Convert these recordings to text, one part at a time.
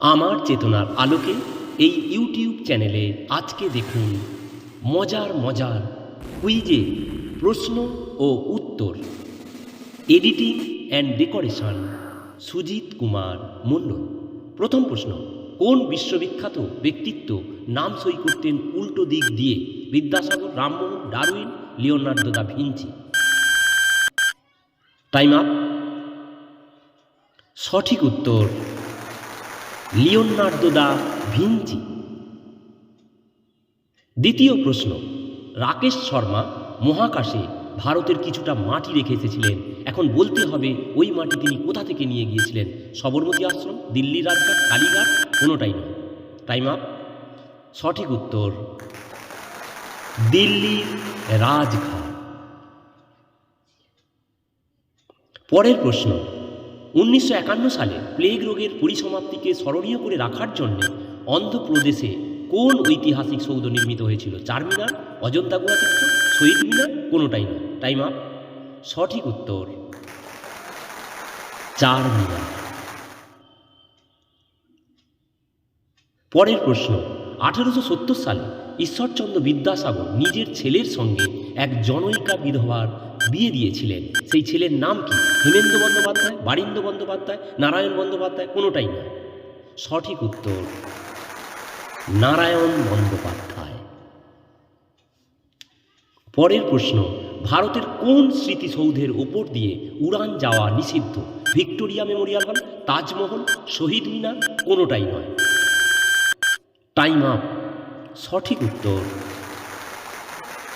আমার চেতনার আলোকে এই ইউটিউব চ্যানেলে আজকে দেখুন মজার মজার কুইজে প্রশ্ন ও উত্তর। Editing and decoration, Sujit Kumar Mondal. প্রথম প্রশ্ন, কোন বিশ্ববিখ্যাত ব্যক্তিত্ব নাম সই করতেন উল্টো দিক দিয়ে Vidyasagar, Rammohan, Darwin, Leonardo da Vinci? Time up. সঠিক উত্তর লিওনার্দো দা ভিঞ্চি। দ্বিতীয় প্রশ্ন, রাকেশ শর্মা মহাকাশে ভারতের কিছুটা মাটি রেখে এসেছিলেন। এখন বলতে হবে ওই মাটি তিনি কোথা থেকে নিয়ে গিয়েছিলেন? সবরমতী আশ্রম দিল্লি রাজঘাট, কালীঘাট? কোনোটাই নয়। টাইম আপ সঠিক উত্তর দিল্লির রাজঘাট। পরের প্রশ্ন উনিশশো একান্ন সালে প্লেগ রোগের পরিসমাপ্তিকে স্মরণীয় করে রাখার জন্য অন্ধ্রপ্রদেশে কোন ঐতিহাসিক সৌধ নির্মিত হয়েছিল? চার চারমিনার অজন্তা গুহাচিত্র শহীদ মিনার, কোনোটাই না টাইম আপ সঠিক উত্তর। চার চারমিনার পরের প্রশ্ন, আঠারোশো সালে ঈশ্বরচন্দ্র বিদ্যাসাগর নিজের ছেলের সঙ্গে এক জনৈকা বিধবার বিয়ে দিয়েছিলেন। সেই ছেলের নাম কি? হেমেন্দ্র বন্দ্যোপাধ্যায়? বারিন্দ্র বন্দ্যোপাধ্যায়? নারায়ণ বন্দ্যোপাধ্যায়? কোনোটাই না। সঠিক উত্তর, নারায়ণ বন্দ্যোপাধ্যায়। পরের প্রশ্ন, ভারতের কোন স্মৃতিসৌধের ওপর দিয়ে উড়ান যাওয়া নিষিদ্ধ? ভিক্টোরিয়া মেমোরিয়াল হল, তাজমহল, শহীদ মিনার, কোনোটাই নয়। Time up. সঠিক উত্তর,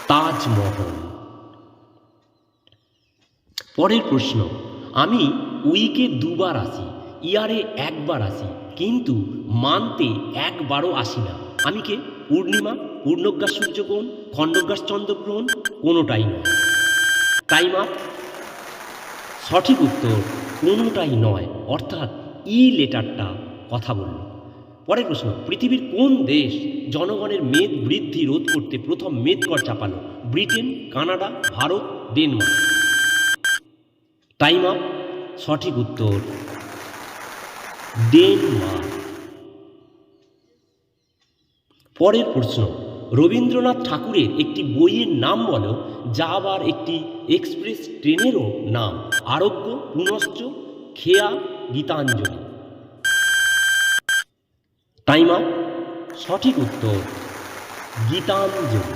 তাজমহল। পরের প্রশ্ন, আমি উইকে দুবার আসি, ইয়ারে একবার আসি, কিন্তু মানতে একবারও আসি না। আমি কে? পূর্ণিমা পূর্ণগ্রাস সূর্যগ্রহণ খণ্ডগ্রাস চন্দ্রগ্রহণ, কোনোটাই নয়। আপ। সঠিক উত্তর, কোনোটাই নয়। অর্থাৎ ই লেটারটা কথা বলল। পরের প্রশ্ন, পৃথিবীর কোন দেশ জনগণের মেদ বৃদ্ধি রোধ করতে প্রথম মেদ কর চাপালো? Britain, Canada, Bharat, Denmark? Time up, সঠিক উত্তর, ডেনমার্ক। পরের প্রশ্ন, রবীন্দ্রনাথ ঠাকুরের একটি বইয়ের নাম বলো, যা আবার একটি এক্সপ্রেস ট্রেনেরও নাম। আরোগ্য, পুনশ্চ, খেয়া, গীতাঞ্জলি। টাইম আপ সঠিক উত্তর গীতাঞ্জলি।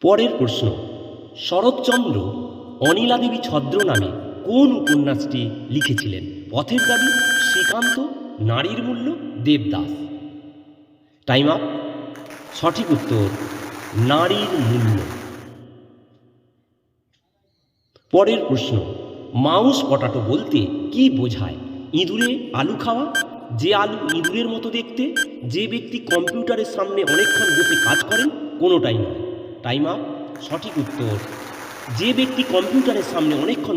পরের প্রশ্ন, শরৎচন্দ্র অনিলাদেবী ছদ্র নামে কোন উপন্যাসটি লিখেছিলেন? পথের দাবি, শ্রীকান্ত, নারীর মূল্য, দেবদাস। টাইম আপ সঠিক উত্তর, নারীর মূল্য। পরের প্রশ্ন, মাউস পটাটো বলতে কি বোঝায়? ইঁদুরে আলু খাওয়া, যে আলু ইঁদুরের মতো দেখতে, যে ব্যক্তি কম্পিউটারের সামনে অনেকক্ষণ বসে কাজ করেন, কোনোটাই নয়। টাইম আপ, সঠিক উত্তর। যে ব্যক্তি কম্পিউটারের সামনে অনেকক্ষণ